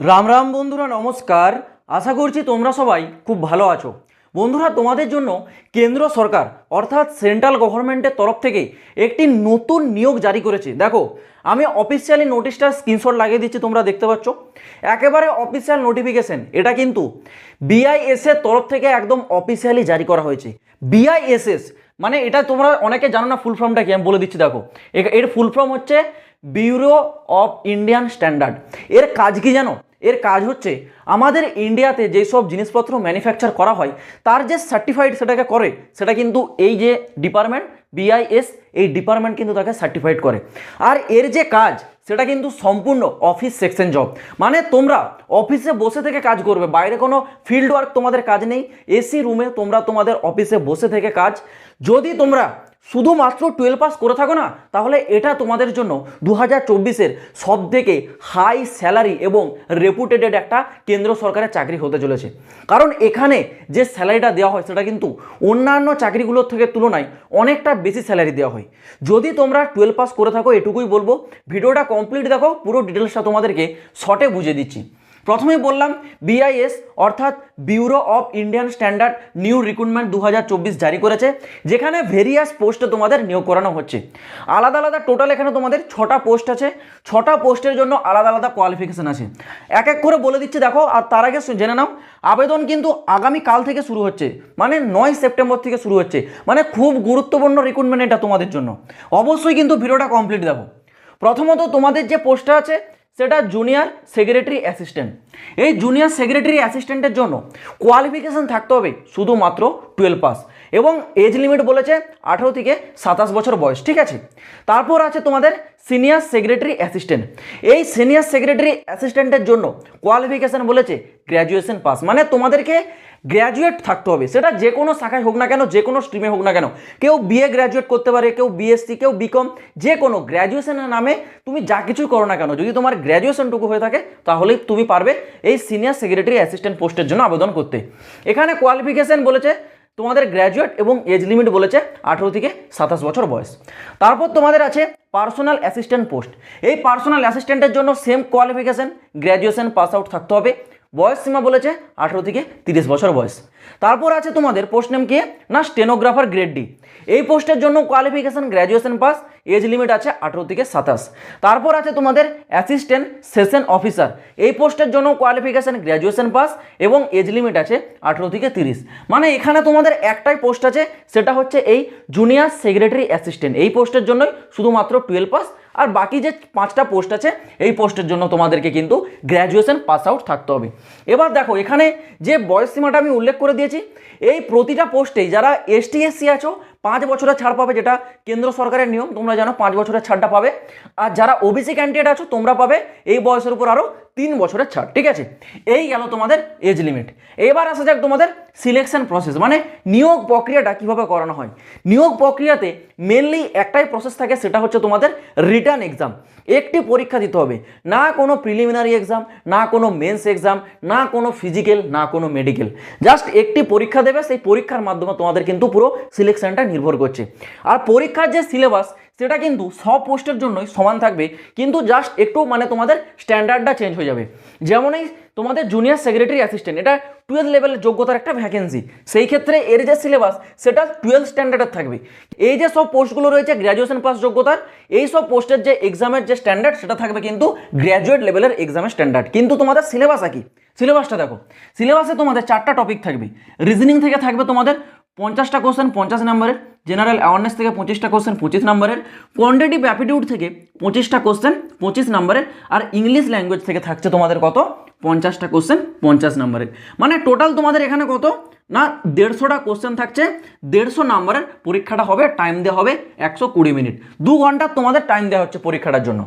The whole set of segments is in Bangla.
রাম রাম বন্ধুরা, নমস্কার। আশা করছি তোমরা সবাই খুব ভালো আছো। বন্ধুরা, তোমাদের জন্য কেন্দ্র সরকার, অর্থাৎ সেন্ট্রাল গভর্নমেন্টের তরফ থেকে একটি নতুন নিয়োগ জারি করেছে। দেখো, আমি অফিসিয়ালি নোটিশটার স্ক্রিনশট লাগিয়ে দিচ্ছি, তোমরা দেখতে পাচ্ছ। একেবারে অফিসিয়াল নোটিফিকেশন এটা কিন্তু বিআইএস এর তরফ থেকে একদম অফিসিয়ালি জারি করা হয়েছে। বিআইএসএস মানে এটা তোমরা অনেকে জানো না ফুল ফর্মটা কি আমি বলে দিচ্ছি, দেখো। এর ফুল ফর্ম হচ্ছে ব্যুরো অফ ইন্ডিয়ান স্ট্যান্ডার্ড এর কাজ কি জানো? এর কাজ হচ্ছে, আমাদের ইন্ডিয়াতে যেসব জিনিসপত্র ম্যানুফ্যাকচার করা হয়, তার যে সার্টিফাইড সেটাকে করে, সেটা কিন্তু এই যে ডিপার্টমেন্ট বিআইএস এই ডিপার্টমেন্ট কিন্তু তাকে সার্টিফাইড করে। আর এর যে কাজ, সেটা কিন্তু সম্পূর্ণ অফিস সেকশন জব মানে তোমরা অফিসে বসে থেকে কাজ করবে, বাইরে কোনো ফিল্ড ওয়ার্ক তোমাদের কাজ নেই এসি রুমে তোমরা তোমাদের অফিসে বসে থেকে কাজ। যদি তোমরা শুধুমাত্র টুয়েলভ পাস করে থাকো না, তাহলে এটা তোমাদের জন্য দু হাজার চব্বিশের সব থেকে হাই স্যালারি এবং রেপুটেডেড একটা কেন্দ্র সরকারের চাকরি হতে চলেছে। কারণ এখানে যে স্যালারিটা দেওয়া হয়, সেটা কিন্তু অন্যান্য চাকরিগুলোর থেকে তুলনায় অনেকটা বেশি স্যালারি দেওয়া হয়। যদি তোমরা টুয়েলভ পাস করে থাকো, এটুকুই বলব, ভিডিওটা কমপ্লিট দেখো, পুরো ডিটেলসটা তোমাদেরকে শর্টে বুঝিয়ে দিচ্ছি। প্রথমেই বললাম বিআইএস অর্থাৎ bureau of Indian standard new recruitment দু হাজার চব্বিশ জারি করেছে, যেখানে ভেরিয়াস পোস্টে তোমাদের নিয়োগ করানো হচ্ছে। আলাদা আলাদা টোটাল এখানে তোমাদের ছটা পোস্ট আছে, ছটা পোস্টের জন্য আলাদা আলাদা কোয়ালিফিকেশান আছে। এক এক করে বলে দিচ্ছি, দেখো, আর তার আগে জেনে নাও, আবেদন কিন্তু আগামী কাল থেকে শুরু হচ্ছে মানে নয় সেপ্টেম্বর থেকে শুরু হচ্ছে মানে খুব গুরুত্বপূর্ণ রিক্রুটমেন্ট এটা তোমাদের জন্য। অবশ্যই কিন্তু ভিডিওটা কমপ্লিট দেখো। প্রথমত তোমাদের যে পোস্টটা আছে সেটা জুনিয়র সেক্রেটারি অ্যাসিস্ট্যান্ট এই জুনিয়র সেক্রেটারি অ্যাসিস্ট্যান্টের জন্য কোয়ালিফিকেশন থাকতে হবে শুধুমাত্র টুয়েলভ পাস এবং এজ লিমিট বলেছে আঠেরো থেকে সাতাশ বছর বয়স, ঠিক আছে? তারপর আছে তোমাদের সিনিয়র সেক্রেটারি অ্যাসিস্ট্যান্ট এই সিনিয়র সেক্রেটারি অ্যাসিস্ট্যান্টের জন্য কোয়ালিফিকেশন বলেছে গ্র্যাজুয়েশন পাস মানে তোমাদেরকে গ্র্যাজুয়েট থাকতে হবে। সেটা যে কোনো শাখায় হোক না কেন, যে কোনো স্ট্রিমে হোক না কেন, কেউ বিএ গ্র্যাজুয়েট করতে পারে, কেউ বিএসসি কেউ বিকম যে কোনো গ্র্যাজুয়েশনের নামে তুমি যা কিছুই করো না কেন, যদি তোমার গ্র্যাজুয়েশনটুকু হয়ে থাকে, তাহলেই তুমি পারবে এই সিনিয়র সেক্রেটারি অ্যাসিস্ট্যান্ট পোস্টের জন্য আবেদন করতে। এখানে কোয়ালিফিকেশান বলেছে তোমাদের গ্র্যাজুয়েট এবং এজ লিমিট বলেছে আঠেরো থেকে সাতাশ বছর বয়স। তারপর তোমাদের আছে পার্সোনাল অ্যাসিস্ট্যান্ট পোস্ট এই পার্সোনাল অ্যাসিস্ট্যান্টের জন্য same qualification graduation pass out থাকতে হবে। বয়স সীমা বলেছে আঠেরো থেকে তিরিশ বছর বয়স। তারপর আছে তোমাদের পোস্ট নেম কে, না স্টেনোগ্রাফার গ্রেড ডি এই পোস্টের জন্য qualification graduation pass age limit আছে আঠেরো থেকে সাতাশ। তারপর আছে তোমাদের অ্যাসিস্ট্যান্ট সেশন অফিসার এই পোস্টের জন্য কোয়ালিফিকেশন গ্র্যাজুয়েশন পাস এবং এজ লিমিট আছে আঠেরো থেকে তিরিশ। মানে এখানে তোমাদের একটাই পোস্ট আছে, সেটা হচ্ছে এই জুনিয়র সেক্রেটারি অ্যাসিস্ট্যান্ট এই পোস্টের জন্যই শুধুমাত্র টুয়েলভ পাস আর বাকি যে পাঁচটা পোস্ট আছে, এই পোস্টের জন্য তোমাদেরকে কিন্তু গ্র্যাজুয়েশন পাস আউট থাকতে হবে। এবার দেখো, এখানে যে বয়স সীমাটা আমি উল্লেখ করে দিয়েছি, এই প্রতিটা পোস্টেই যারা এসটি এসসি আছো, পাঁচ বছরের ছাড় পাবে, যেটা কেন্দ্র সরকারের নিয়ম, তোমরা জানো পাঁচ বছরের ছাড়টা পাবে। আর যারা ওবিসি ক্যান্ডিডেট আছো, তোমরা পাবে, এই বয়সের উপর আরও তিন বছরের ছাড়, ঠিক আছে? এই গেল তোমাদের এজ লিমিট এবার আসা যাক তোমাদের সিলেকশন প্রসেস মানে নিয়োগ প্রক্রিয়াটা কীভাবে করানো হয়। নিয়োগ প্রক্রিয়াতে মেনলি একটাই প্রসেস থাকে, সেটা হচ্ছে তোমাদের রিটার্ন এক্সাম একটি পরীক্ষা দিতে হবে, না কোনো প্রিলিমিনারি এক্সাম না কোনো মেন্স এক্সাম না কোনো ফিজিক্যাল না কোনো মেডিকেল জাস্ট একটি পরীক্ষা দেবে, সেই পরীক্ষার মাধ্যমে তোমাদের কিন্তু পুরো সিলেকশনটা নির্ভর করছে। আর পরীক্ষার যে সিলেবাস সেটা কিন্তু সব পোস্টের জন্যই সমান থাকবে। কিন্তু জাস্ট একটু মানে তোমাদের স্ট্যান্ডার্ডটা চেঞ্জ হয়ে যাবে। যেমন এই তোমাদের জুনিয়র সেক্রেটারি অ্যাসিস্ট্যান্ট এটা টুয়েলভ লেভেলের যোগ্যতার একটা ভ্যাকেন্সি সেই ক্ষেত্রে এর যে সিলেবাস সেটা টুয়েলভ স্ট্যান্ডার্ডের থাকবে। এই যে সব পোস্টগুলো রয়েছে গ্র্যাজুয়েশন পাস যোগ্যতার, এই সব পোস্টের যে এক্সামের যে স্ট্যান্ডার্ড সেটা থাকবে কিন্তু গ্র্যাজুয়েট লেভেলের এক্সামের স্ট্যান্ডার্ড কিন্তু তোমাদের সিলেবাস কি সিলেবাসটা দেখো। সিলেবাসে তোমাদের চারটা টপিক থাকবে। রিজনিং থেকে থাকবে তোমাদের পঞ্চাশটা কোশ্চেন পঞ্চাশ নম্বরের জেনারেল অ্যাওয়ারনেস থেকে পঁচিশটা কোশ্চেন পঁচিশ নম্বরের কোয়ান্টিটিভ অ্যাপিটিউড থেকে পঁচিশটা কোশ্চেন পঁচিশ নম্বরের আর ইংলিশ ল্যাঙ্গুয়েজ থেকে থাকছে তোমাদের কত? পঞ্চাশটা কোশ্চেন পঞ্চাশ নম্বরের মানে টোটাল তোমাদের এখানে কত? না দেড়শোটা কোশ্চেন থাকছে, দেড়শো নাম্বারের পরীক্ষাটা হবে টাইম দেওয়া হবে একশো কুড়ি মিনিট দু ঘণ্টা তোমাদের টাইম দেওয়া হচ্ছে পরীক্ষাটার জন্য।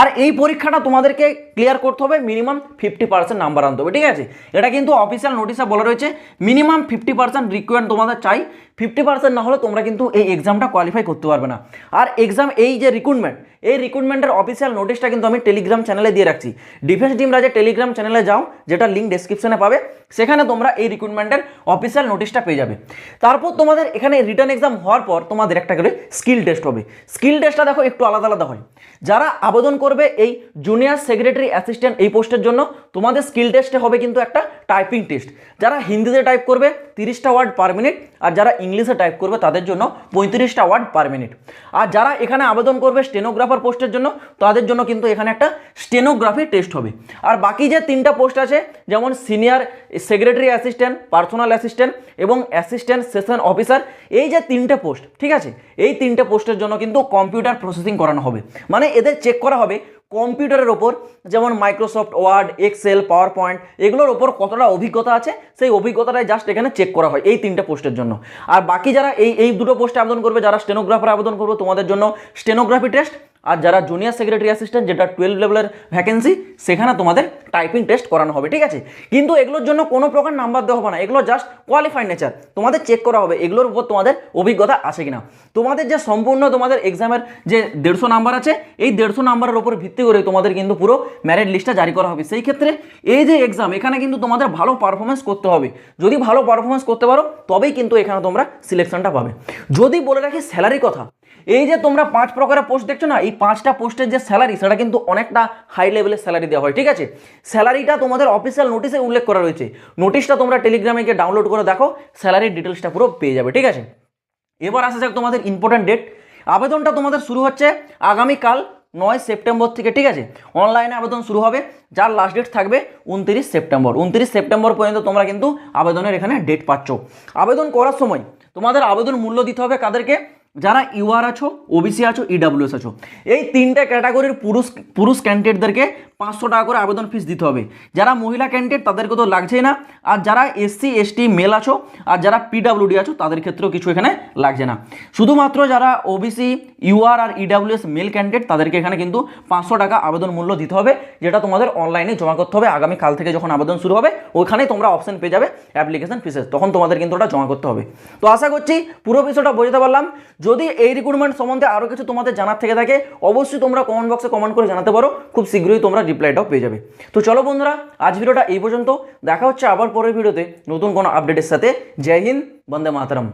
আর এই পরীক্ষাটা তোমাদেরকে ক্লিয়ার করতে হবে মিনিমাম ফিফটি পার্সেন্ট নাম্বার আনতে হবে, ঠিক আছে? এটা কিন্তু অফিসিয়াল নোটিশে বলা রয়েছে মিনিমাম ফিফটি পার্সেন্ট রিকোয়ার্ড তোমাদের চাই ফিফটি পার্সেন্ট না হলে তোমরা কিন্তু এই এক্সামটা কোয়ালিফাই করতে পারবে না। আর এক্সাম এই যে রিক্রুটমেন্ট এই রিক্রুটমেন্টের অফিসিয়াল নোটিশটা কিন্তু আমি টেলিগ্রাম চ্যানেলে দিয়ে রাখছি। ডিফেন্স টিমরা যে টেলিগ্রাম চ্যানেলে যাও, যেটা লিঙ্ক ডেসক্রিপশনে পাবে, সেখানে তোমরা এই রিক্রুটমেন্টের অফিসিয়াল নোটিশটা পেয়ে যাবে। তারপর তোমাদের এখানে রিটার্ন এক্সাম হওয়ার পর তোমাদের একটা করে স্কিল টেস্ট হবে। স্কিল টেস্টটা দেখো একটু আলাদা আলাদা হয়। যারা আবেদন করবে এই জুনিয়র সেক্রেটারি অ্যাসিস্ট্যান্ট এই পোস্টের জন্য, তোমাদের স্কিল টেস্টে হবে কিন্তু একটা টাইপিং টেস্ট যারা হিন্দিতে টাইপ করবে তিরিশটা ওয়ার্ড পার মিনিট আর যারা ইংলিশে টাইপ করবে তাদের জন্য পঁয়ত্রিশটা ওয়ার্ড পার মিনিট আর যারা এখানে আবেদন করবে স্টেনোগ্রাফার পোস্টের জন্য, তাদের জন্য কিন্তু এখানে একটা স্টেনোগ্রাফি টেস্ট হবে। আর বাকি যে তিনটা পোস্ট আছে, যেমন senior secretary assistant personal assistant এবং অ্যাসিস্ট্যান্ট সেশন অফিসার এই যে তিনটে পোস্ট ঠিক আছে? এই তিনটে পোস্টের জন্য কিন্তু কম্পিউটার প্রসেসিং করানো হবে। মানে এদের চেক করা হবে কম্পিউটারের ওপর, যেমন Microsoft Word Excel PowerPoint এগুলোর ওপর কতটা অভিজ্ঞতা আছে, সেই অভিজ্ঞতাটাই জাস্ট এখানে চেক করা হয় এই তিনটা পোস্টের জন্য। আর বাকি যারা এই এই দুটো পোস্টে আবেদন করবে, যারা স্টেনোগ্রাফার আবেদন করবে, তোমাদের জন্য স্টেনোগ্রাফি টেস্ট আর যারা জুনিয়র সেক্রেটারি অ্যাসিস্ট্যান্ট যেটা টুয়েলভ লেভেলের ভ্যাকেন্সি সেখানে তোমাদের টাইপিং টেস্ট করানো হবে, ঠিক আছে? কিন্তু এগুলোর জন্য কোনো প্রকার নাম্বার দেওয়া হবে না, এগুলো জাস্ট কোয়ালিফাইড নেচার তোমাদের চেক করা হবে, এগুলোর উপর তোমাদের অভিজ্ঞতা আছে কিনা। তোমাদের যে সম্পূর্ণ তোমাদের এক্সামের যে দেড়শো নাম্বার আছে, এই দেড়শো নাম্বারের উপর ভিত্তি করে তোমাদের কিন্তু পুরো ম্যারিট লিস্টটা জারি করা হবে। সেই ক্ষেত্রে এই যে এক্সাম এখানে কিন্তু তোমাদের ভালো পারফরমেন্স করতে হবে। যদি ভালো পারফরমেন্স করতে পারো, তবেই কিন্তু এখানে তোমরা সিলেকশনটা পাবে। যদি বলে রাখি স্যালারি কথা এই যে তোমরা পাঁচ প্রকারের পোস্ট দেখছ না, এই পাঁচটা পোস্টের যে স্যালারি সেটা কিন্তু অনেকটা হাই লেভেলের স্যালারি দেওয়া হয়, ঠিক আছে? স্যালারিটা তোমাদের অফিসিয়াল নোটিশে উল্লেখ করা রয়েছে। নোটিশটা তোমরা টেলিগ্রামে গিয়ে ডাউনলোড করে দেখো স্যালারির ডিটেলসটা পুরো পেয়ে যাবে, ঠিক আছে? এবার আসা যাক তোমাদের ইম্পর্ট্যান্ট ডেট আবেদনটা তোমাদের শুরু হচ্ছে আগামীকাল নয় সেপ্টেম্বর থেকে, ঠিক আছে? অনলাইনে আবেদন শুরু হবে, যার লাস্ট ডেট থাকবে উনত্রিশ সেপ্টেম্বর। উনত্রিশ সেপ্টেম্বর পর্যন্ত তোমরা কিন্তু আবেদনের এখানে ডেট পাচ্ছ। আবেদন করার সময় তোমাদের আবেদন মূল্য দিতে হবে কাদেরকে? যারা ইউআর আছো ওবিসি আছো ইডাব্লিউএস আছো, এই তিনটে ক্যাটাগরির পুরুষ পুরুষ ক্যান্ডিডেটদেরকে পাঁচশো টাকা করে আবেদন ফিস দিতে হবে। যারা মহিলা ক্যান্ডিডেট তাদেরকে তো লাগছেই না। আর যারা এসসি এসটি মেল আছো, আর যারা পিডাব্লিউডি আছো, তাদের ক্ষেত্রেও কিছু এখানে লাগছে না। শুধুমাত্র যারা ওবিসি ইউআর আর ইডাব্লিউএস মেল ক্যান্ডিডেট তাদেরকে এখানে কিন্তু পাঁচশো টাকা আবেদন মূল্য দিতে হবে, যেটা তোমাদের অনলাইনে জমা করতে হবে। আগামী কাল থেকে যখন আবেদন শুরু হবে, ওখানেই তোমরা অপশন পেয়ে যাবে অ্যাপ্লিকেশন ফিসেস তখন তোমাদের কিন্তু ওটা জমা করতে হবে। তো আশা করছি পুরো বিষয়টা বোঝাতে পারলাম। যদি এই রিক্রুটমেন্ট সম্বন্ধে আরও কিছু তোমাদের জানার থেকে থাকে, অবশ্যই তোমরা কমেন্ট বক্সে কমেন্ট করে জানাতে পারো। খুব শীঘ্রই তোমরা রিপ্লাইটাও পেয়ে যাবে। তো চলো বন্ধুরা, আজ ভিডিওটা এই পর্যন্ত। দেখা হচ্ছে আবার পরের ভিডিওতে নতুন কোনো আপডেটের সাথে। জয় হিন্দ, বন্দে মাতরম।